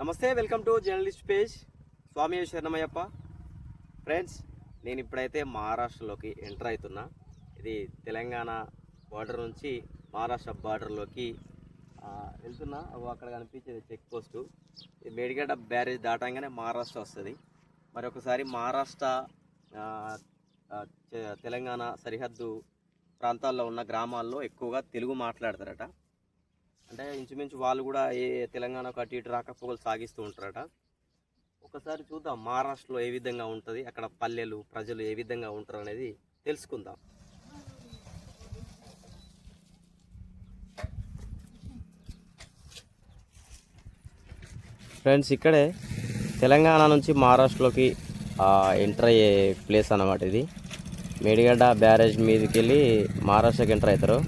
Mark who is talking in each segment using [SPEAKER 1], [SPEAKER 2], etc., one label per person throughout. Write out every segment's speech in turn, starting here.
[SPEAKER 1] నమస్తే welcome to journalist page. స్వామి శరణమయ్యప్ప. ఫ్రెండ్స్ నేను ఇప్పుడైతే మహారాష్ట్రలోకి ఎంటర్ అవుతున్నా. ఇది తెలంగాణ బార్డర్ నుంచి మహారాష్ట్ర బార్డర్లోకి వెళ్తున్నా. అక్కడ కనిపించేది చెక్ పోస్టు. ఈ మేడిగడ్డ బ్యారేజ్ దాటంగానే మహారాష్ట్ర వస్తుంది. మరి ఒకసారి మహారాష్ట్ర తెలంగాణ సరిహద్దు ప్రాంతాల్లో ఉన్న గ్రామాల్లో ఎక్కువగా తెలుగు మాట్లాడతారట. అంటే ఇంచుమించు వాళ్ళు కూడా ఏ తెలంగాణకు అటు ఇటు రాకపోకలు సాగిస్తూ ఉంటారట. ఒకసారి చూద్దాం మహారాష్ట్రలో ఏ విధంగా ఉంటుంది అక్కడ పల్లెలు ప్రజలు ఏ విధంగా ఉంటారు అనేది తెలుసుకుందాం. ఫ్రెండ్స్ ఇక్కడే తెలంగాణ నుంచి మహారాష్ట్రలోకి ఎంటర్ అయ్యే ప్లేస్ అన్నమాట ఇది. మేడిగడ్డ బ్యారేజ్ మీదకి వెళ్ళి మహారాష్ట్రకి ఎంటర్ అవుతారు.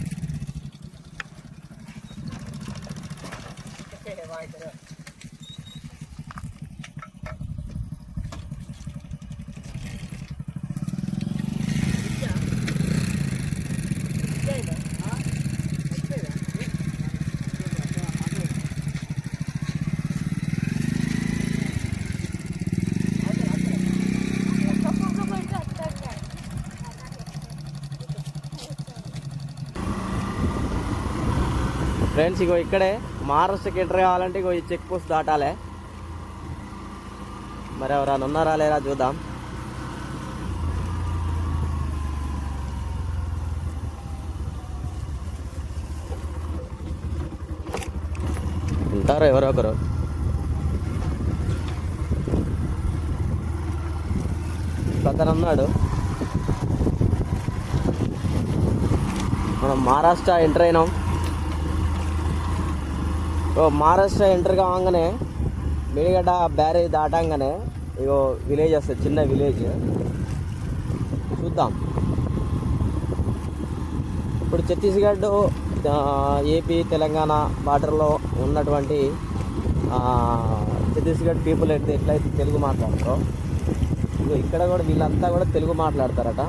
[SPEAKER 1] ఫ్రెండ్స్ ఇగో ఇక్కడే మహారాష్ట్రకి ఎంటర్ కావాలంటే ఇగో ఈ చెక్ పోస్ట్ దాటాలే. మరి ఎవరైనా ఉన్నారా లేరా చూద్దాం. ఉంటారు ఎవరో ఒకరు? అతను అన్నాడు మనం మహారాష్ట్ర ఎంటర్ అయినాం. ఓ మహారాష్ట్ర ఎంటర్ కావంగానే మిడిగడ్డ బ్యారేజ్ దాటంగానే ఇగో విలేజ్ వస్తుంది చిన్న విలేజ్. చూద్దాం. ఇప్పుడు ఛత్తీస్గఢ్ ఏపీ తెలంగాణ బార్డర్లో ఉన్నటువంటి ఛత్తీస్గఢ్ పీపుల్ అయితే ఎట్లయితే తెలుగు మాట్లాడతారో ఇగో ఇక్కడ కూడా వీళ్ళంతా కూడా తెలుగు మాట్లాడతారట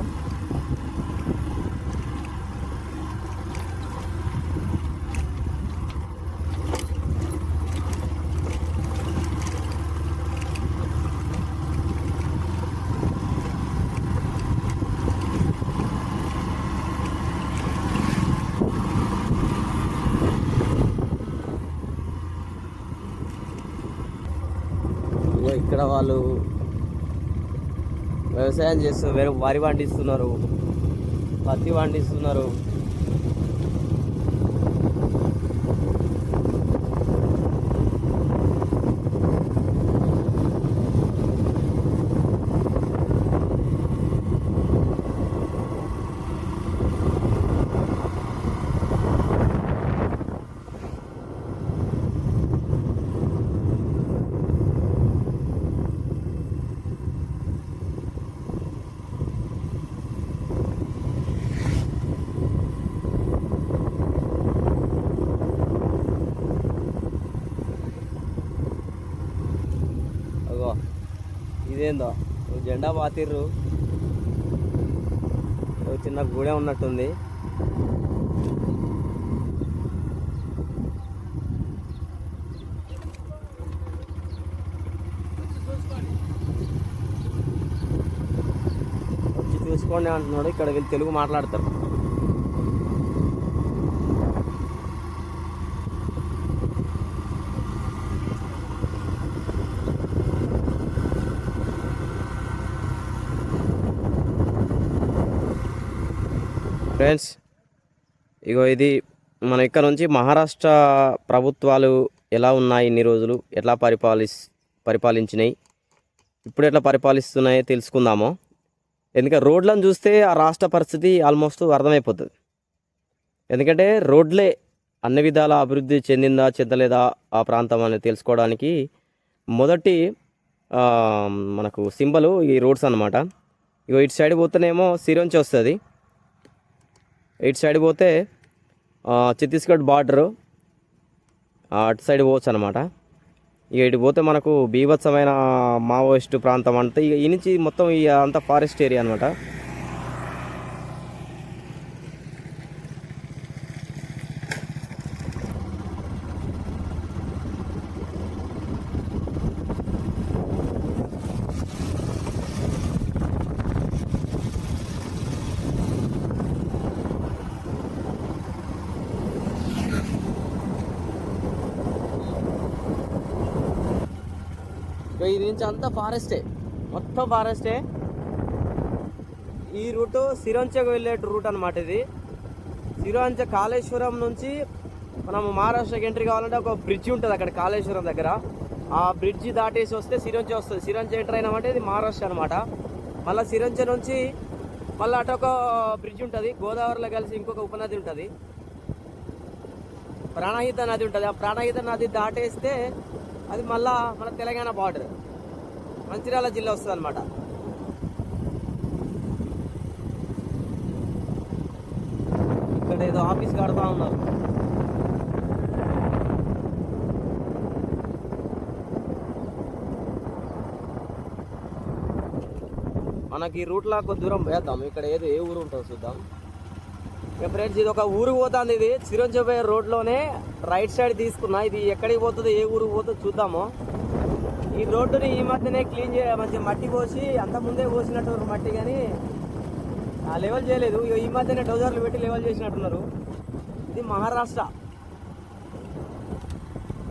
[SPEAKER 1] ఇగో ఇక్కడ వాళ్ళు వ్యవసాయం చేస్తున్నారు వరి పండిస్తున్నారు పత్తి పండిస్తున్నారు. ఇదేందో జెండా పాతిర్రు. చిన్న గుడే ఉన్నట్టుంది. వచ్చి చూసుకోండి అంటున్నాడు ఇక్కడ వీళ్ళు తెలుగు మాట్లాడతారు ఫ్రెండ్స్ ఇగో ఇది మన ఇక్కడ నుంచి మహారాష్ట్ర ప్రభుత్వాలు ఎలా ఉన్నాయి ఇన్ని రోజులు? ఎట్లా పరిపాలిస్ పరిపాలించినాయి? ఇప్పుడు ఎట్లా పరిపాలిస్తున్నాయో తెలుసుకుందాము. ఎందుకంటే రోడ్లను చూస్తే ఆ రాష్ట్ర పరిస్థితి ఆల్మోస్ట్ అర్థమైపోతుంది. ఎందుకంటే రోడ్లే అన్ని విధాల అభివృద్ధి చెందిందా చెందలేదా ఆ ప్రాంతం అనేది తెలుసుకోవడానికి మొదటి మనకు సింబలు ఈ రోడ్స్ అనమాట ఇగో ఇటు సైడ్ పోతేనేమో సిరోంచి వస్తుంది. ఇటు సైడ్ పోతే ఛత్తీస్గఢ్ బార్డరు అటు సైడ్ పోవచ్చు అనమాట ఇక ఇటు పోతే మనకు బీభత్సమైన మావోయిస్టు ప్రాంతం అంతా ఇక ఈ నుంచి మొత్తం ఇక అంతా ఫారెస్ట్ ఏరియా అనమాట ఇక ఇది నుంచి అంతా ఫారెస్టే. మొత్తం ఫారెస్టే. ఈ రూటు సిరంచకు వెళ్ళే రూట్ అనమాట ఇది. సిరంచ కాళేశ్వరం నుంచి మనం మహారాష్ట్రకి ఎంట్రీ కావాలంటే ఒక బ్రిడ్జి ఉంటుంది అక్కడ కాళేశ్వరం దగ్గర. ఆ బ్రిడ్జి దాటేసి వస్తే సిరంచ వస్తుంది. సిరంచ ఎంటర్ అయినామంటే ఇది మహారాష్ట్ర అనమాట మళ్ళీ సిరంచ నుంచి మళ్ళీ అటు ఒక బ్రిడ్జ్ ఉంటుంది. గోదావరిలో కలిసి ఇంకొక ఉపనది ఉంటుంది. ప్రాణహిత నది ఉంటుంది. ఆ ప్రాణహిత నది దాటేస్తే అది మళ్ళా మన తెలంగాణ బార్డర్. మంచిర్యాల జిల్లా వస్తుంది అనమాట ఇక్కడ ఏదో ఆఫీస్ కడతా ఉన్నారు. మనకి ఈ రూట్లో కొద్ది దూరం వేద్దాం. ఇక్కడ ఏదో ఏ ఊరు ఉంటుందో చూద్దాం. ఫ్రెండ్స్ ఇది ఒక ఊరు పోతుంది. ఇది చిరంజీవి రోడ్లోనే రైట్ సైడ్ తీసుకున్నా. ఇది ఎక్కడికి పోతుందో ఏ ఊరికి పోతుందో చూద్దాము. ఈ రోడ్డుని ఈ మధ్యనే క్లీన్ చేయ మంచి మట్టి పోసి అంత ముందే పోసినట్టు మట్టి కానీ ఆ లెవెల్ చేయలేదు. ఇగో ఈ మధ్యనే డోజర్లు పెట్టి లెవెల్ చేసినట్టున్నారు. ఇది మహారాష్ట్ర.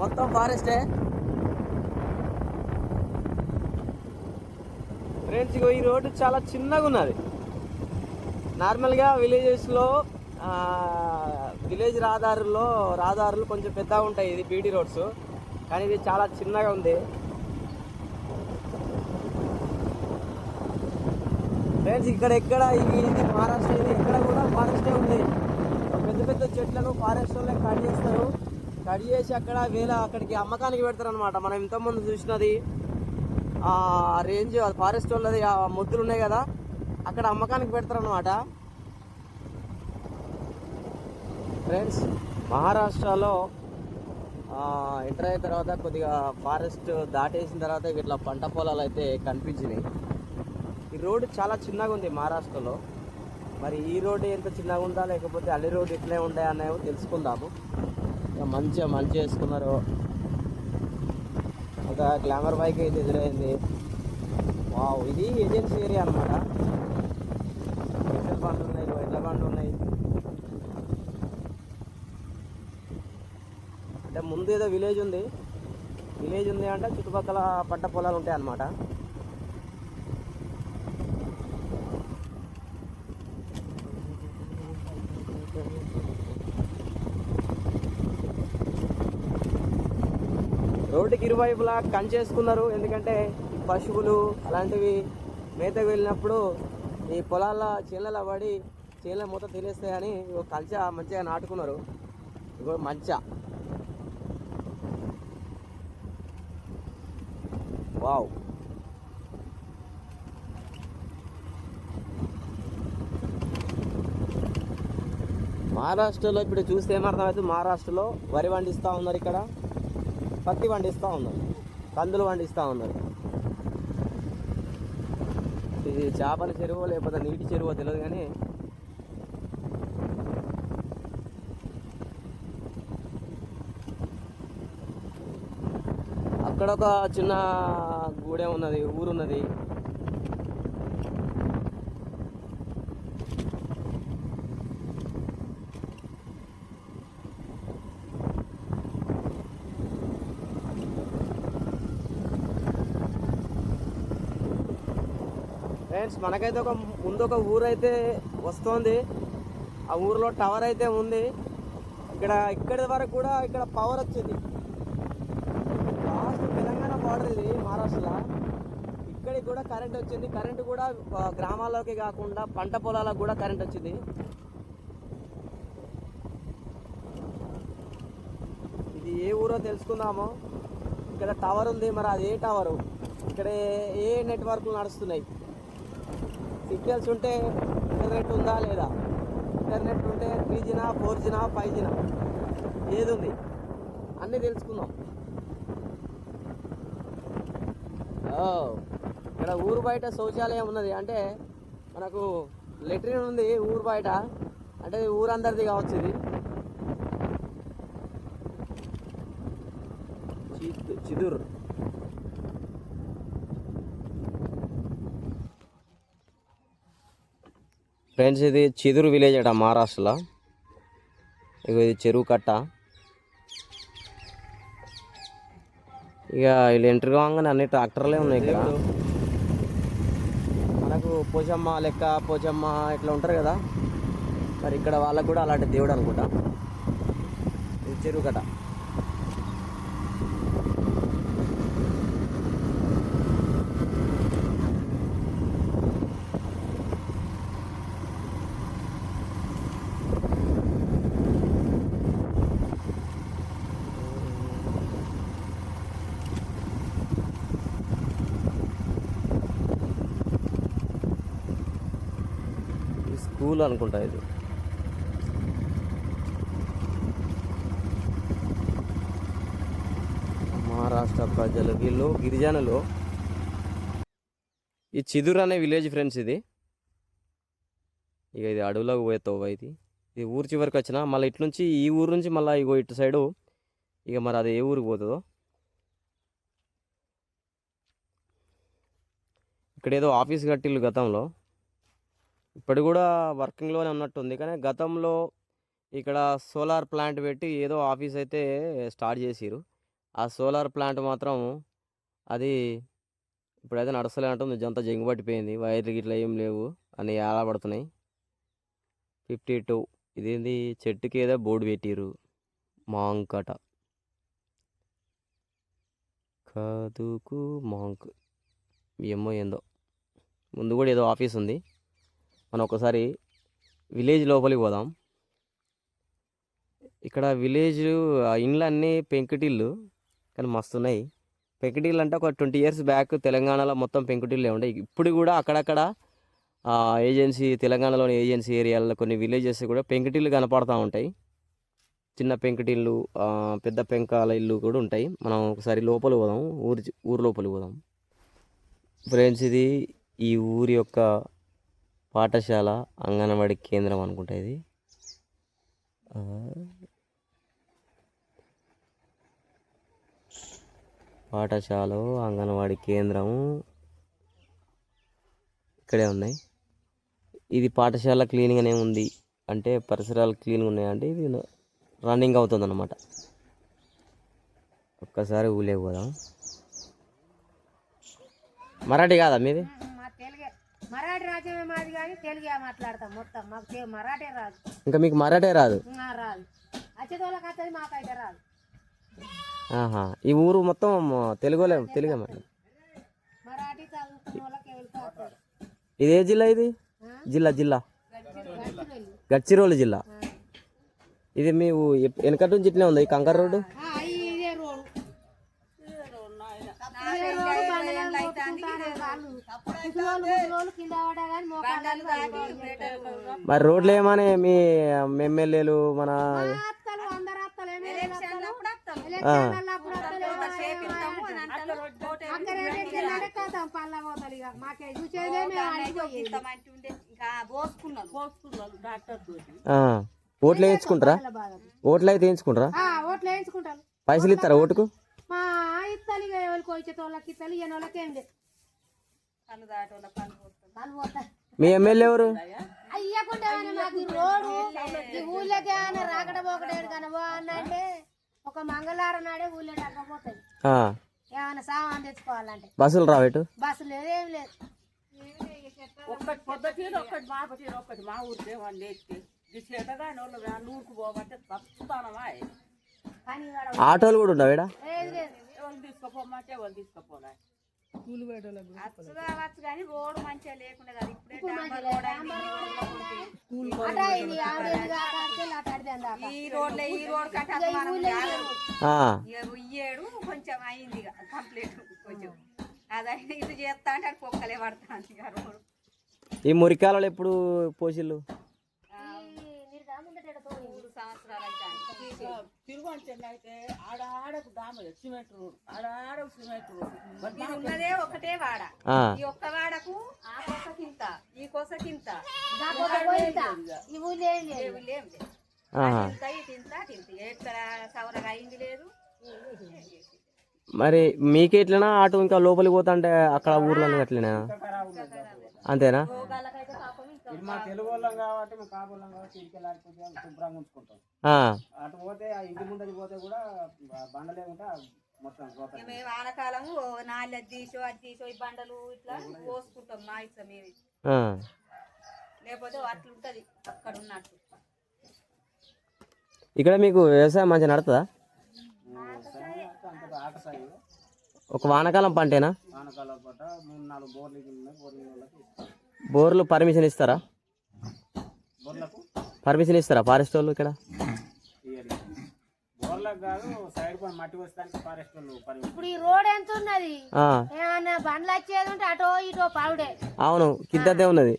[SPEAKER 1] మొత్తం ఫారెస్టే. ఫ్రెండ్స్ ఇగో ఈ రోడ్డు చాలా చిన్నగా ఉన్నది. నార్మల్గా విలేజెస్లో విలేజ్ రహదారుల్లో రహదారులు కొంచెం పెద్దగా ఉంటాయి. ఇది బీటీ రోడ్స్. కానీ ఇది చాలా చిన్నగా ఉంది. ఫ్రెండ్స్ ఇక్కడ ఎక్కడ ఇది ఫారెస్ట్ మహారాష్ట్ర ఇది ఎక్కడ కూడా ఫారెస్టే ఉంది. పెద్ద పెద్ద చెట్లను ఫారెస్ట్ వాళ్ళే కట్ చేస్తారు. కట్ చేసి అక్కడ వేల అక్కడికి అమ్మకానికి పెడతారు అనమాట మనం ఇంతకుముందు చూసినది ఆ రేంజ్ ఫారెస్ట్ వాళ్ళది ఆ ముద్దులు ఉన్నాయి కదా అక్కడ అమ్మకానికి పెడతారు అనమాట ఫ్రెండ్స్ మహారాష్ట్రలో ఎంటర్ అయిన తర్వాత కొద్దిగా ఫారెస్ట్ దాటేసిన తర్వాత ఇట్లా పంట పొలాలు అయితే కనిపించినాయి. రోడ్ రోడ్డు చాలా చిన్నగా ఉంది మహారాష్ట్రలో. మరి ఈ రోడ్ ఎంత చిన్నగా ఉందా లేకపోతే అల్లి రోడ్డు ఇట్లే ఉంటాయి అనేవి తెలుసుకుందాము. ఇక మంచిగా మంచి వేసుకున్నారు. ఒక గ్లామర్ బైక్ అయితే ఎదురైంది. వావ్ ఇది ఏజెన్సీ ఏరియా అనమాట ఎడ్ల బండ్లు ఉన్నాయి ఎడ్ల బండ్లు ఉన్నాయి. అంటే ముందు ఏదో విలేజ్ ఉంది. విలేజ్ ఉంది అంటే చుట్టుపక్కల పంట పొలాలు ఉంటాయి అన్నమాట రోడ్డుకి ఇరువైపులా కంచేసుకున్నారు. ఎందుకంటే పశువులు అలాంటివి మేతకు వెళ్ళినప్పుడు ఈ పొలాల చీలల పడి చీల మూత తినేస్తాయని ఇగో మంచిగా నాటుకున్నారు. ఇగో మంచ. వావ్. మహారాష్ట్రలో ఇప్పుడు చూస్తే ఏమర్థమవుతుంది మహారాష్ట్రలో వరి పండిస్తూ ఉన్నారు ఇక్కడ. పత్తి పండిస్తూ ఉన్నారు. కందులు పండిస్తూ ఉన్నారు. ఇది చేపల చెరువు లేకపోతే నీటి చెరువు తెలియదు కానీ అక్కడ ఒక చిన్న గూడెం ఉన్నది ఊరున్నది. ఫ్రెండ్స్ మనకైతే ఒక ముందు ఒక ఊరు అయితే వస్తుంది. ఆ ఊరిలో టవర్ అయితే ఉంది. ఇక్కడ ఇక్కడి వరకు కూడా ఇక్కడ పవర్ వచ్చింది. లాస్ట్ తెలంగాణ బార్డర్ ఇది మహారాష్ట్రలో. ఇక్కడికి కూడా కరెంట్ వచ్చింది. కరెంట్ కూడా గ్రామాల్లోకి కాకుండా పంట పొలాలకు కూడా కరెంట్ వచ్చింది. ఇది ఏ ఊరో తెలుసుకుందాము. ఇక్కడ టవర్ ఉంది. మరి అది ఏ టవరు ఇక్కడ ఏ నెట్వర్క్లు నడుస్తున్నాయి? సిగ్నల్స్ ఉంటే ఇంటర్నెట్ ఉందా లేదా? ఇంటర్నెట్ ఉంటే త్రీ జీనా ఫోర్ జీనా ఫైవ్ జీనా ఏది ఉంది అన్నీ తెలుసుకుందాం. Oh, ఇక్కడ ఊరు బయట శౌచాలయం ఉన్నది. అంటే మనకు లెట్రిన్ ఉంది ఊరు బయట. అంటే ఊరందరిది కావచ్చు ఇది. చిత్- చిదుర్. ఫ్రెండ్స్ ఇది చిదురు విలేజ్ అట మహారాష్ట్రలో. ఇక ఇది చెరువు కట్ట. ఇక వీళ్ళు ఎంటర్ కాగానే అన్ని ట్రాక్టర్లే ఉన్నాయి ఇక్కడ. మనకు పోచమ్మ లెక్క పోచమ్మ ఇట్లా ఉంటారు కదా. మరి ఇక్కడ వాళ్ళకు కూడా అలాంటి దేవుడు అనుకుంటా. ఇది చెరువు కట్ట. ఈ అనుకుంటా ఇది. మహారాష్ట్ర ప్రజలు వీళ్ళు గిరిజనులు. ఈ చిదురు అనే విలేజ్ ఫ్రెండ్స్ ఇది. ఇక ఇది అడవులోకి పోయే తోవ ఇది. ఇది ఊరు చివరికి వచ్చిన మళ్ళీ ఇటు నుంచి ఈ ఊరు నుంచి మళ్ళీ ఇగో ఇటు సైడు ఇక మరి అది ఏ ఊరికి పోతుందో? ఇక్కడ ఏదో ఆఫీస్ కట్టిల్లు గతంలో. ఇప్పుడు కూడా వర్కింగ్లోనే ఉన్నట్టుంది. కానీ గతంలో ఇక్కడ సోలార్ ప్లాంట్ పెట్టి ఏదో ఆఫీస్ అయితే స్టార్ట్ చేసిరు ఆ సోలార్ ప్లాంట్ మాత్రం అది ఇప్పుడైతే నడుస్తలే జంతా జంగు పట్టిపోయింది వైర్లు గిట్ల ఏం లేవు. అని ఏలాపడుతున్నాయి ఫిఫ్టీ టూ ఇదేంది? చెట్టుకి ఏదో బోర్డు పెట్టిరు మాంకట. కాదుకు మాంక్. ఏమో ఏందో. ముందు కూడా ఏదో ఆఫీస్ ఉంది. మనం ఒకసారి విలేజ్ లోపలికి పోదాం. ఇక్కడ విలేజ్ ఆ ఇండ్లు అన్నీ పెంకుటిల్లు కానీ మస్తున్నాయి. పెంకుటిళ్ళు పెంకుటిల్లు అంటే ఒక ట్వంటీ ఇయర్స్ బ్యాక్ తెలంగాణలో మొత్తం పెంకుటిల్లే ఉండే. ఇప్పుడు కూడా అక్కడక్కడ ఆ, ఏజెన్సీ తెలంగాణలోని ఏజెన్సీ ఏరియాలో కొన్ని విలేజెస్ కూడా పెంకుటిల్లు కనపడతా ఉంటాయి. చిన్న పెంకుటిల్లు పెద్ద పెంకాల ఇల్లు కూడా ఉంటాయి. మనం ఒకసారి లోపలికి పోదాం. ఊరి ఊరు లోపలికి పోదాం. ఫ్రెండ్స్ ఇది ఈ ఊరి యొక్క పాఠశాల అంగన్వాడీ కేంద్రం అనుకుంటా ఇది. పాఠశాల అంగన్వాడీ కేంద్రము ఇక్కడే ఉన్నాయి. ఇది పాఠశాల క్లీనింగ్ అనే ఉంది. అంటే పరిసరాలు క్లీన్గా ఉన్నాయంటే ఇది రన్నింగ్ అవుతుంది అన్నమాట ఒక్కసారి ఊలేకపోదాం మరాఠీ కాదా మీది?
[SPEAKER 2] మరాఠీ రాజ్యమే మాది కానీ తెలుగే మాట్లాడతాం మొత్తం. మాకు మరాఠీ రాదు.
[SPEAKER 1] ఇంకా మీకు మరాఠీ రాదు?
[SPEAKER 2] రాదు. మాకైతే రాదు.
[SPEAKER 1] ఆహా. ఈ ఊరు మొత్తం తెలుగులే తెలుగే
[SPEAKER 2] వెళ్తారు
[SPEAKER 1] ఇది ఏ జిల్లా ఇది? జిల్లా జిల్లా. గడ్చిరోలు. జిల్లా. ఇది మీ వెనకటి నుంచి ఇట్లే ఉంది ఈ కంకర్ రోడ్డు
[SPEAKER 2] ఇదే రోడ్డు బండలను కొట్టుకుంటారు వాళ్ళు. ముసలోళ్ళు ముసలోళ్ళు కింద పడ్డా కానీ మోకాళ్ళు పడిపోయి.
[SPEAKER 1] మరి రోడ్లు ఏమని మీ ఎమ్మెల్యేలు మన
[SPEAKER 2] మా అత్తలు అందరు అత్తలు ఏమీ ఎలక్షన్లు అప్పుడు వత్తలు. ఎలక్షన్లలో అప్పుడు వత్తలు ఏమో ఏమో అని అంటారు. అక్కడ ఎలక్షన్లనే కథం పల్ల పోతలు ఇక మాకే చూసేదే మేము అడిగిపోయేది.
[SPEAKER 1] ఆ, ఓట్లు వేయించుకుంటారా. ఓట్లు అయితే వేయించుకుంటారా
[SPEAKER 2] ఆ, ఓట్లు వేయించుకుంటారు
[SPEAKER 1] పైసలు ఇస్తారా ఓటుకు
[SPEAKER 2] మా ఇత్తలు ఇక ఎవరికి వచ్చే వాళ్ళకి ఇత్తలు ఈయన వాళ్ళకి ఏం లేదు.
[SPEAKER 1] మీ ఎమ్మెల్యే ఎవరు?
[SPEAKER 2] అయ్యకుండా ఏమైనా మాకు ఈ రోడ్డు ఈ ఊళ్ళోకి ఏమైనా రాకడ పోకడేడు కనబో అని అంటే ఒక మంగళవారం నాడే ఊళ్ళో రాకపోతాయి
[SPEAKER 1] ఆ,
[SPEAKER 2] ఏమైనా సామాన్ తెచ్చుకోవాలంటే.
[SPEAKER 1] బస్సులు రావేటు
[SPEAKER 2] లేదు ఏం లేదు.
[SPEAKER 3] ఒక్కటి పొద్దుటీరు ఒక్కటి మా పటీరు ఒక్కటి మా ఊరికే వాళ్ళు ఎత్తి. ఈ చేతగాని వాళ్ళు నూరుకు పోమంటే తప్పుతానమా
[SPEAKER 2] కానీ వాడు
[SPEAKER 1] ఆటోలు కూడా ఉండవు ఈడ?
[SPEAKER 2] లేదు లేదు.
[SPEAKER 4] కావచ్చు కానీ రోడ్డు మంచిగా లేకుండా కదా. ఇప్పుడే
[SPEAKER 2] ఇప్పుడు
[SPEAKER 4] డాంబర్
[SPEAKER 2] మంచిగా
[SPEAKER 4] రోడ్ అయింది, ఈ ఈ ఈ రోడ్ కంటే అసలు మనం జాగరు.
[SPEAKER 1] ఆ,
[SPEAKER 4] ఇక ఇయ్యేడు కొంచెం అయింది ఇక కంప్లీట్. కొంచెం. అదైనా ఇది చేస్తా అంటే అది కుక్కలే పడతాను ఇక రోడ్
[SPEAKER 1] ఈ మురికాలలో ఎప్పుడు పోసిళ్ళు
[SPEAKER 2] తోడి
[SPEAKER 4] మూడు సంవత్సరాలు అయితే
[SPEAKER 3] తిరువంటే అయితే ఆడ ఆడకు దామ సిమెంట్ రోడ్. ఆడ ఆడకు సిమెంట్ రోడ్. మరి
[SPEAKER 4] ఇది ఉన్నదే ఒకటే వాడ. ఈ ఒక్క వాడకు ఆ కొసకింత ఈ కొసకింత.
[SPEAKER 2] ఈ ఊళ్ళో
[SPEAKER 4] లేవు
[SPEAKER 1] మీకే ఇట్లనా ఆటో ఇంకా లోపలికి పోతా అంటే అక్కడ ఊర్లో అట్లనా? అంతేనా?
[SPEAKER 5] మా తెలుగు వాళ్ళం కాబట్టి మేము కాబట్టి ఇంటికి శుభ్రంగా ఉంచుకుంటాం.
[SPEAKER 1] ఆ,
[SPEAKER 5] అటు పోతే ఆ ఇంటి ముందరికి పోతే కూడా బండలే ఉంటే మొత్తం
[SPEAKER 4] మేము వానకాలము నాలుగు అది తీసో అది తీసో ఈ బండలు ఇట్లా పోసుకుంటాం మా ఇష్టం. లేకపోతే అట్లుంటది అక్కడ ఉన్నట్టు.
[SPEAKER 1] ఇక్కడ మీకు వ్యవసాయం మంచిగా నడుతుందా? ఒక వానాకాలం పంటేనా?
[SPEAKER 5] వానకాలం పూట మూడు నాలుగు బోర్లు బోర్లు
[SPEAKER 1] బోర్లు పర్మిషన్ ఇస్తారా?
[SPEAKER 5] బోర్లకు?
[SPEAKER 1] పర్మిషన్ ఇస్తారా ఫారెస్ట్ వాళ్ళు ఇక్కడ?
[SPEAKER 5] ఇయ్యాలి బోర్లకు కాదు సైడ్ పని మట్టి వస్తానికి ఫారెస్ట్ వాళ్ళు పని
[SPEAKER 2] ఇప్పుడు ఈ రోడ్ ఎంత ఉన్నది?
[SPEAKER 1] ఆ,
[SPEAKER 2] ఏమన్నా బండ్లు వచ్చేది ఉంటే అటో ఇటో పరుడే
[SPEAKER 1] అవును కిందతే ఉన్నది.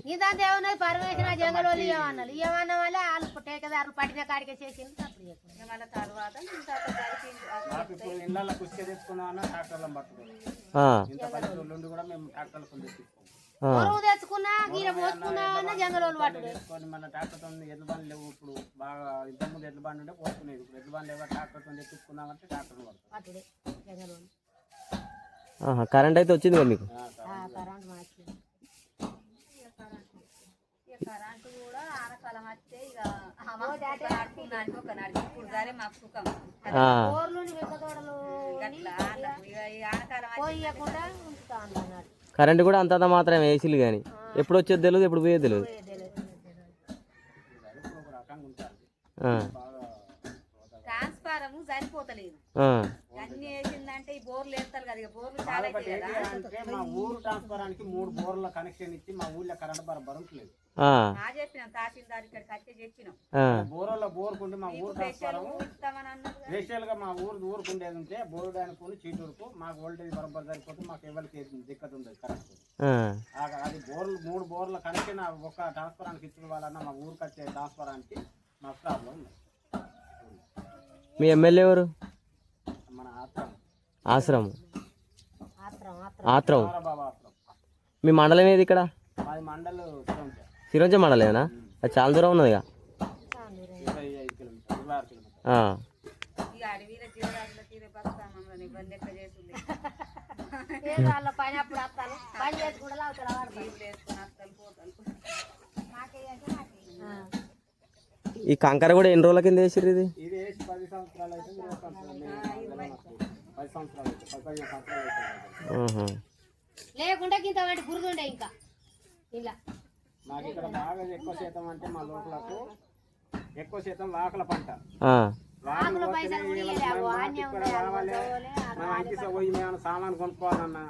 [SPEAKER 2] ఏమన్నారు ఏమన్నా వాళ్ళు టేకదారులు పట్టిన కాడికే చేసింది
[SPEAKER 4] తర్వాత ఇంత
[SPEAKER 5] కూడా మేము
[SPEAKER 2] తెచ్చుకున్నా గీర పోసుకున్నా అన్న పట్టుడే
[SPEAKER 5] మన ట్రాక్టర్తో ఎడ్ల బండ్లు లేవు ఇప్పుడు. బాగా ఇంతకుముందు ఎడ్ల బండి ఉంటే పోసుకునేది. ఇప్పుడు ఎడ్ల బండ్లు లేవు ట్రాక్టర్ పడుతుంది
[SPEAKER 2] పట్టుడే
[SPEAKER 1] కరెంట్ అయితే వచ్చింది కదా మీకు?
[SPEAKER 2] ఆ కరెంట్ మార్చింది.
[SPEAKER 4] ఇక కరెంటు కూడా ఆనకాలం వస్తే ఇక ఒక సరే మాకు సుఖం. ఆనకాలం
[SPEAKER 2] పోయకుండా ఉంచుతా
[SPEAKER 1] కరెంట్ కూడా అంతంత మాత్రమే వేసిలు కానీ ఎప్పుడు వచ్చేది తెలియదు ఎప్పుడు పోయేది తెలియదు
[SPEAKER 4] ట్రాన్స్ఫారము సరిపోతలేదు. అన్ని వేసిందంటే ఈ బోర్లు వేస్తారు కదా బోర్లు చాలా
[SPEAKER 5] ఊరు ట్రాన్స్ఫరానికి మూడు బోర్ల కనెక్షన్ ఇచ్చి మా ఊళ్ళో కరెంట్ బరబర్ ఉంటలేదు
[SPEAKER 1] ఆ,
[SPEAKER 4] నా చెప్పినాం తహసీల్దార్ ఇక్కడికి వచ్చి చెప్పినాం.
[SPEAKER 1] ఆ,
[SPEAKER 5] బోర్ల బోర్కుంటే మా ఊరు ట్రాన్స్ఫారం
[SPEAKER 4] ఇస్తామని అన్నారు కదా.
[SPEAKER 5] స్పెషల్గా మా ఊరు ఊరుకు ఉండేది ఉంటే బోర్డు అనుకుని చీటూరుకు మాకు వోల్టేజ్ బరబర్ సరిపోతే మాకు ఎవరికి దిక్కత ఉండదు కరెక్ట్.
[SPEAKER 1] ఆ.
[SPEAKER 5] అది బోర్లు మూడు బోర్ల కనెక్షన్ ఒక ట్రాన్స్ఫరానికి ఇచ్చిన వాళ్ళన్నా మా ఊరికి వచ్చే ట్రాన్స్ఫరానికి మాకు ప్రాబ్లం ఉంది
[SPEAKER 1] మీ ఎమ్మెల్యే ఎవరు?
[SPEAKER 5] మన ఆత్రం.
[SPEAKER 1] ఆశ్రమం.
[SPEAKER 2] ఆత్రం ఆత్రం.
[SPEAKER 1] ఆత్రం.
[SPEAKER 5] బాబా ఆత్రం.
[SPEAKER 1] మీ మండలం ఏది ఇక్కడ?
[SPEAKER 5] మాది మండలు
[SPEAKER 1] సిరంజ మండలేనా అది చాలా దూరం ఆ,
[SPEAKER 4] ఇక
[SPEAKER 1] ఈ కంకర కూడా ఎన్ని రోజుల కింద వేసిర్రు ఇది.
[SPEAKER 2] లేకుండా బురదుండే ఇంకా. ఇలా.
[SPEAKER 5] మాకు ఇక్కడ బాగా ఎక్కువ శాతం అంటే మా లోపలకు ఎక్కువ శాతం వాకల పంట.
[SPEAKER 1] ఆ,
[SPEAKER 5] వాకలు ఇక్కడ కావాలి మేము అంకిస పోయి మేము సామాన్ కొనుక్కోవాలన్నా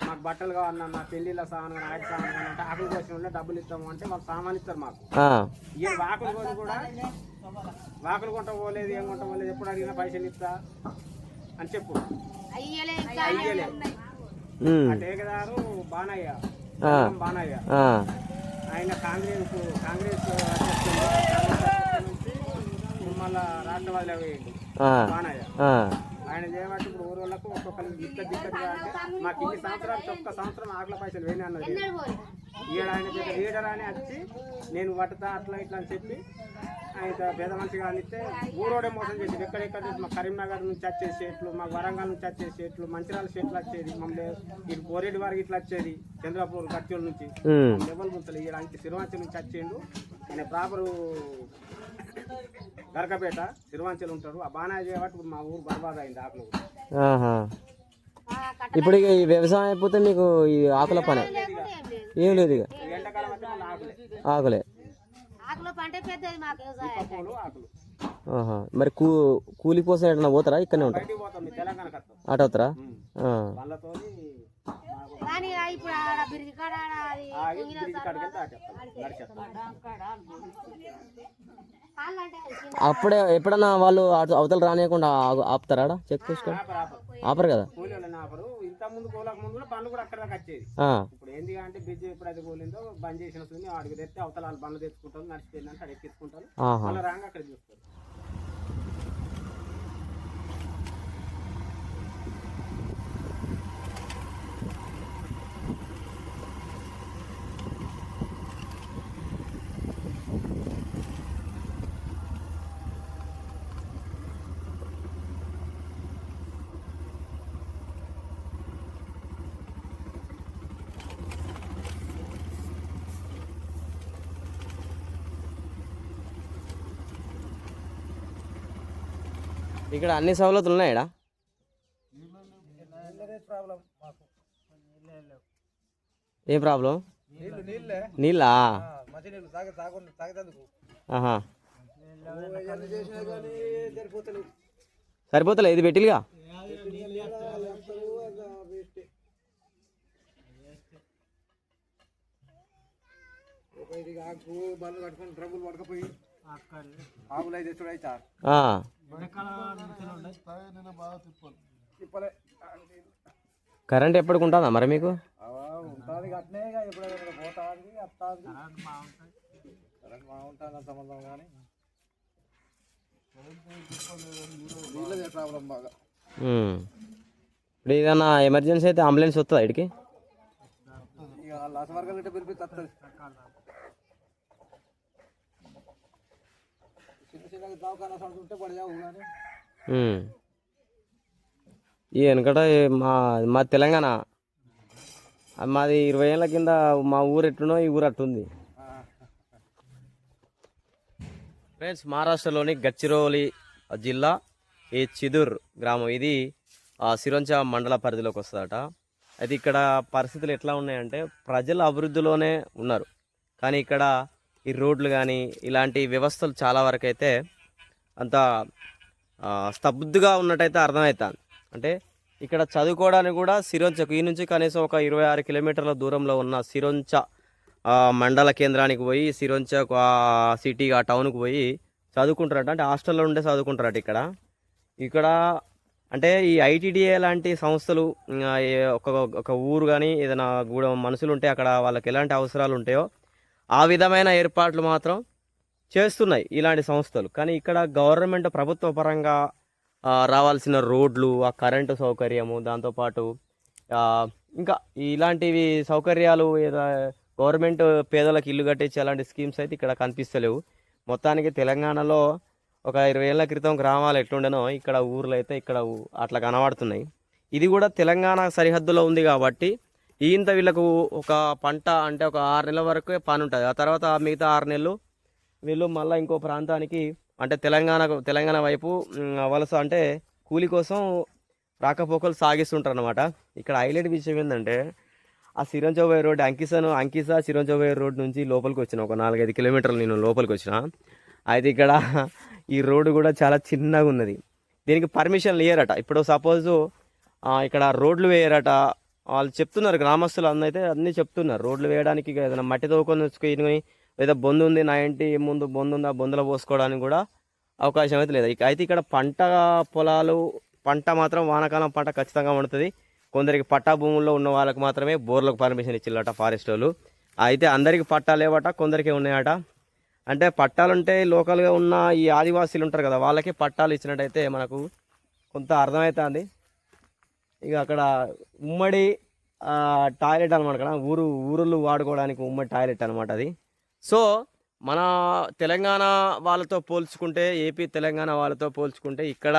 [SPEAKER 5] మాకు బట్టలు కావాలన్నా పెళ్ళిళ్ళ సామాన్ కానీ ఆటి సామాన్ కానీ అంటే ఆకులు కోసిన ఉంటే డబ్బులు ఇస్తాము అంటే వాళ్ళు సామాన్ ఇస్తారు మాకు.
[SPEAKER 1] ఆ,
[SPEAKER 5] ఈ వాకులు కొని కూడా వాకులు కొంట పోలేదు ఏం కొంట పోలేదు ఎప్పుడు అడిగినా పైసలు ఇస్తా అని చెప్పు.
[SPEAKER 2] అయ్యలే ఇంకా
[SPEAKER 5] అయ్యలే.
[SPEAKER 1] ఉమ్,
[SPEAKER 5] ఆయన కాంగ్రెస్ కాంగ్రెస్ మళ్ళా రాష్ట్రవాదిలో వేయండి.
[SPEAKER 1] ఆ,
[SPEAKER 5] బానయ్య
[SPEAKER 1] ఆ,
[SPEAKER 5] ఆయన చేయబట్టి ఇప్పుడు ఊరు వాళ్ళకు ఒక్కొక్కరు దిక్క దిక్కగా అంటే మాకు ఇన్ని సంవత్సరాలు ఒక్క సంవత్సరం ఆకలి పైసలు వేయని అన్నది ఈడ ఆయన లీడర్ అని వచ్చి నేను పట్టుతా అట్లా ఇట్లా అని చెప్పి ఆయన పేద మనిషిగా అనిస్తే ఊరోడే మోసం చేసి ఎక్కడెక్కడ మా కరీంనగర్ నుంచి వచ్చే షేట్లు మా వరంగల్ నుంచి వచ్చే షేట్లు మంచిర్యాల షేట్లు వచ్చేది. మమ్మల్ని ఇటు కోరేటి వారికి ఇట్లా వచ్చేది. చంద్రపూర్ గట్చోల నుంచి. లెవెల్ ఈడ అంటే సిరివాంచల్ నుంచి వచ్చేయండు ఆయన ప్రాపరు దర్గపేట సిరివాంచల్ ఉంటాడు. ఆ బాగా చేయబట్టి ఇప్పుడు మా ఊరు బర్బాద్ అయింది ఆకులు.
[SPEAKER 1] ఇప్పుడు ఈ వ్యవసాయం అయిపోతే మీకు ఈ ఆకుల పని. ఏం లేదు ఇక.
[SPEAKER 5] ఈ ఆకులో.
[SPEAKER 2] పంట పెద్దది మాకు వ్యవసాయం.
[SPEAKER 5] పూలు ఆకులు.
[SPEAKER 1] ఆహా. మరి కూ కూలి కోసం ఎట్లా పోతారా? ఇక్కడనే ఉంటారా? అటు అవుతారా?
[SPEAKER 2] కానీ ఇప్పుడు ఆడ బిరిగి కాడ అది
[SPEAKER 1] అప్పుడే ఎప్పుడన్నా వాళ్ళు అటు అవతల రానియకుండా ఆపుతారా ఆడ? చెక్
[SPEAKER 5] ఆపరు. ఆపరు.
[SPEAKER 1] కదా?
[SPEAKER 5] ముందు కోలకు ముందు కూడా బండ్లు కూడా అక్కడ దాకా వచ్చేది. ఇప్పుడు ఏంది అంటే బ్రిడ్జ్ ఎప్పుడైతే కోలిందో బంద్ చేసిన ఆడికి తెస్తే అవతల వాళ్ళు బండ్లు తెచ్చుకుంటారు నడిచిపోయిందంటే ఎక్కించుకుంటారు.
[SPEAKER 1] ఆహా.
[SPEAKER 5] మళ్ళీ రాంగ అక్కడ చూస్తారు.
[SPEAKER 1] ఇక్కడ అన్ని సవలతులు ఉన్నాయా ఏం ప్రాబ్లం?
[SPEAKER 6] నీళ్ళు?
[SPEAKER 1] సరిపోతలే ఇది పెట్టిలుగా
[SPEAKER 6] ఒక ఇది ఆకు బండ్లు కట్టుకొని ట్రబుల్ పడకపోయి ఆకులు అయితే చూడ అయితే
[SPEAKER 1] ఆ.
[SPEAKER 6] తిప్పలే
[SPEAKER 1] కరెంట్ ఎప్పటికి ఉంటుందా మరి మీకు?
[SPEAKER 6] ఉంటుంది అట్నే ఇక ఎప్పుడైనా పోతాంది వస్తుంది. కరెంట్ బాగుంటుంది సంబంధం కానీ. నీళ్ళదే ప్రాబ్లం బాగా.
[SPEAKER 1] ఉమ్. ఇప్పుడు ఏదైనా ఎమర్జెన్సీ అయితే అంబులెన్స్ వస్తుందా ఇక్కడికి?
[SPEAKER 6] ఇక లాస్ వర్గాలు గిట్ట పిలిపి వస్తుంది చిన్న చిన్నగా దవాఖానా సౌండ్ ఉంటే పడయావు కానీ
[SPEAKER 1] ఉమ్. ఈ వెనకట మా మా తెలంగాణ. మాది ఇరవై ఏళ్ళ కింద మా ఊరు ఎట్లునో ఈ ఊరు అట్టుంది. ఫ్రెండ్స్ మహారాష్ట్రలోని గచ్చిరోలి జిల్లా ఈ చిదుర్ గ్రామం. ఇది ఆ సిరంచ మండల పరిధిలోకి వస్తుందట. అయితే ఇక్కడ పరిస్థితులు ఎట్లా ఉన్నాయంటే ప్రజలు అభివృద్ధిలోనే ఉన్నారు. కానీ ఇక్కడ ఈ రోడ్లు కానీ ఇలాంటి వ్యవస్థలు చాలా వరకు అయితే అంత స్తబ్దుగా ఉన్నట్టయితే అర్థమవుతుంది అంటే ఇక్కడ చదువుకోవడానికి కూడా సిరోంచకు ఈ నుంచి కనీసం ఒక ఇరవై ఆరు కిలోమీటర్ల దూరంలో ఉన్న సిరోంచ మండల కేంద్రానికి పోయి సిరోంచ సిటీ ఆ టౌన్కి పోయి చదువుకుంటారట అంటే హాస్టల్లో ఉండే చదువుకుంటారట ఇక్కడ. ఇక్కడ అంటే ఈ ఐటీడీఏ లాంటి సంస్థలు ఒక ఒక ఊరు కానీ ఏదైనా గూడ మనుషులు ఉంటే అక్కడ వాళ్ళకి ఎలాంటి అవసరాలు ఉంటాయో ఆ విధమైన ఏర్పాట్లు మాత్రం చేస్తున్నాయి ఇలాంటి సంస్థలు. కానీ ఇక్కడ గవర్నమెంట్ ప్రభుత్వ పరంగా రావాల్సిన రోడ్లు ఆ కరెంటు సౌకర్యము దాంతోపాటు ఇంకా ఇలాంటివి సౌకర్యాలు ఏదో గవర్నమెంట్ పేదలకు ఇల్లు కట్టించే అలాంటి స్కీమ్స్ అయితే ఇక్కడ కనిపిస్తలేవు. మొత్తానికి తెలంగాణలో ఒక ఇరవై ఏళ్ళ క్రితం గ్రామాలు ఎట్లుండనో ఇక్కడ ఊర్లు అయితే ఇక్కడ అట్లా కనబడుతున్నాయి. ఇది కూడా తెలంగాణ సరిహద్దులో ఉంది కాబట్టి ఇంత వీళ్ళకు ఒక పంట అంటే ఒక ఆరు నెలల వరకు పని ఉంటుంది. ఆ తర్వాత మిగతా ఆరు నెలలు వీళ్ళు మళ్ళీ ఇంకో ప్రాంతానికి అంటే తెలంగాణకు తెలంగాణ వైపు వలస అంటే కూలి కోసం రాకపోకలు సాగిస్తుంటారు అనమాట ఇక్కడ హైలైట్ విషయం ఏంటంటే ఆ సిరంజోబాయి రోడ్ అంకిసను అంకిసా సిరంజోబాయి రోడ్ నుంచి లోపలికి వచ్చిన ఒక నాలుగైదు కిలోమీటర్లు నేను లోపలికి వచ్చిన. అయితే ఇక్కడ ఈ రోడ్డు కూడా చాలా చిన్నగా ఉన్నది. దీనికి పర్మిషన్ లేయరట ఇప్పుడు సపోజు ఇక్కడ రోడ్లు వేయరట. వాళ్ళు చెప్తున్నారు గ్రామస్తులు అందైతే అన్నీ చెప్తున్నారు. రోడ్లు వేయడానికి ఏదైనా మట్టి తోకొని వచ్చుకొని లేదా బొందు ఉంది నా ఇంటి ముందు బొందు ఉంది ఆ బొందులో పోసుకోవడానికి కూడా అవకాశం అయితే లేదు. ఇక అయితే ఇక్కడ పంట పొలాలు పంట మాత్రం వానాకాలం పంట ఖచ్చితంగా పండుతుంది కొందరికి పట్టా భూముల్లో ఉన్న వాళ్ళకి మాత్రమే బోర్లకు పర్మిషన్ ఇచ్చిల్లట ఫారెస్ట్ వాళ్ళు. అయితే అందరికి పట్టాలు లేవట కొందరికి ఉన్నాయట. అంటే పట్టాలుంటే లోకల్గా ఉన్న ఈ ఆదివాసీలు ఉంటారు కదా వాళ్ళకి పట్టాలు ఇచ్చినట్టయితే మనకు కొంత అర్థమవుతుంది ఇక అక్కడ ఉమ్మడి టాయిలెట్ అనమాట కదా ఊరు ఊరులు వాడుకోవడానికి ఉమ్మడి టాయిలెట్ అనమాట అది. సో మన తెలంగాణ వాళ్ళతో పోల్చుకుంటే ఏపీ తెలంగాణ వాళ్ళతో పోల్చుకుంటే ఇక్కడ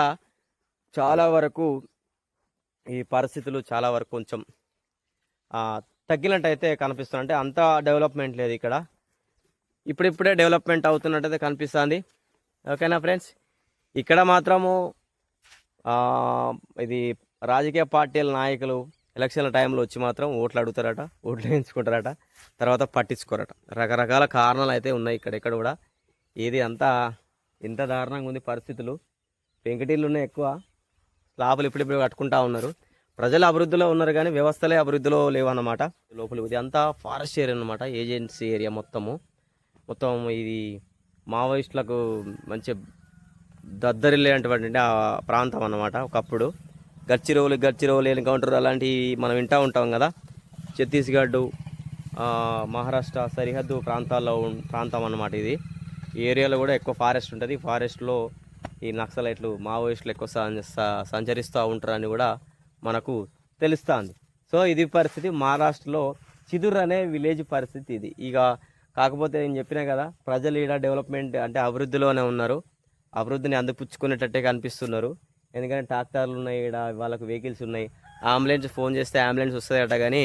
[SPEAKER 1] చాలా వరకు ఈ పరిస్థితులు చాలా వరకు కొంచెం తగ్గినట్టయితే కనిపిస్తుంది. అంటే అంత డెవలప్మెంట్ లేదు ఇక్కడ. ఇప్పుడిప్పుడే డెవలప్మెంట్ అవుతున్నట్టయితే కనిపిస్తుంది. ఓకేనా ఫ్రెండ్స్? ఇక్కడ మాత్రము ఇది రాజకీయ పార్టీల నాయకులు ఎలక్షన్ల టైంలో వచ్చి మాత్రం ఓట్లు అడుగుతారట ఓట్లు వేయించుకుంటారట తర్వాత పట్టించుకోరట. రకరకాల కారణాలు అయితే ఉన్నాయి ఇక్కడ ఇక్కడ కూడా. ఇది అంతా ఇంత దారుణంగా ఉంది పరిస్థితులు. పెంకటీళ్ళు ఉన్నాయి ఎక్కువ. స్లాపులు ఇప్పుడిప్పుడు కట్టుకుంటా ఉన్నారు. ప్రజలు అభివృద్ధిలో ఉన్నారు కానీ వ్యవస్థలే అభివృద్ధిలో లేవన్నమాట. లోపల ఇది అంతా ఫారెస్ట్ ఏరియా అనమాట ఏజెన్సీ ఏరియా మొత్తము. మొత్తం ఇది మావోయిస్టులకు మంచి దద్దరిల్లేటువంటి ఆ ప్రాంతం అన్నమాట ఒకప్పుడు. గచ్చిరోలు గచ్చిరోలు ఎన్కౌంటర్ అలాంటివి మనం వింటూ ఉంటాం కదా. ఛత్తీస్గఢ్ మహారాష్ట్ర సరిహద్దు ప్రాంతాల్లో ప్రాంతం అన్నమాట ఇది. ఈ ఏరియాలో కూడా ఎక్కువ ఫారెస్ట్ ఉంటుంది. ఫారెస్ట్లో ఈ నక్సలైట్లు మావోయిస్టులు ఎక్కువ సంచరిస్తూ ఉంటారని కూడా మనకు తెలుస్తుంది. సో ఇది పరిస్థితి మహారాష్ట్రలో. చిదుర్ అనే విలేజ్ పరిస్థితి ఇది. ఇక కాకపోతే నేను చెప్పినా కదా ప్రజలు ఈడ డెవలప్మెంట్ అంటే అభివృద్ధిలోనే ఉన్నారు. అభివృద్ధిని అందిపుచ్చుకునేటట్టే కనిపిస్తున్నారు. ఎందుకంటే ట్రాక్టర్లు ఉన్నాయి ఇక్కడ వాళ్ళకు వెహికల్స్ ఉన్నాయి. అంబులెన్స్ ఫోన్ చేస్తే అంబులెన్స్ వస్తుందట కానీ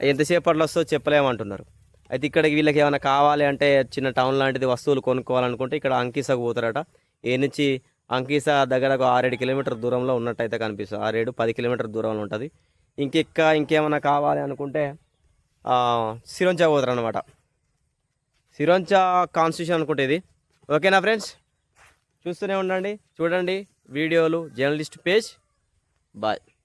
[SPEAKER 1] ఎంతసేపట్లో వస్తుందో చెప్పలేమంటున్నారు. అయితే ఇక్కడ వీళ్ళకి ఏమైనా కావాలి అంటే చిన్న టౌన్ లాంటిది వస్తువులు కొనుక్కోవాలనుకుంటే ఇక్కడ అంకిసకు పోతారట. ఏ నుంచి అంకీస దగ్గర ఒక ఆరేడు కిలోమీటర్ దూరంలో ఉన్నట్టయితే కనిపిస్తుంది. ఆరేడు పది కిలోమీటర్ దూరంలో ఉంటుంది. ఇంకెక్క ఇంకేమైనా కావాలి అనుకుంటే ఆ, సిరోంచా పోతారు అనమాట సిరోంచా కాన్స్టిట్యూషన్ అనుకుంటే ఇది. ఓకేనా ఫ్రెండ్స్? చూస్తూనే ఉండండి. చూడండి. వీడియోలు జర్నలిస్ట్ పేజ్. బాయ్.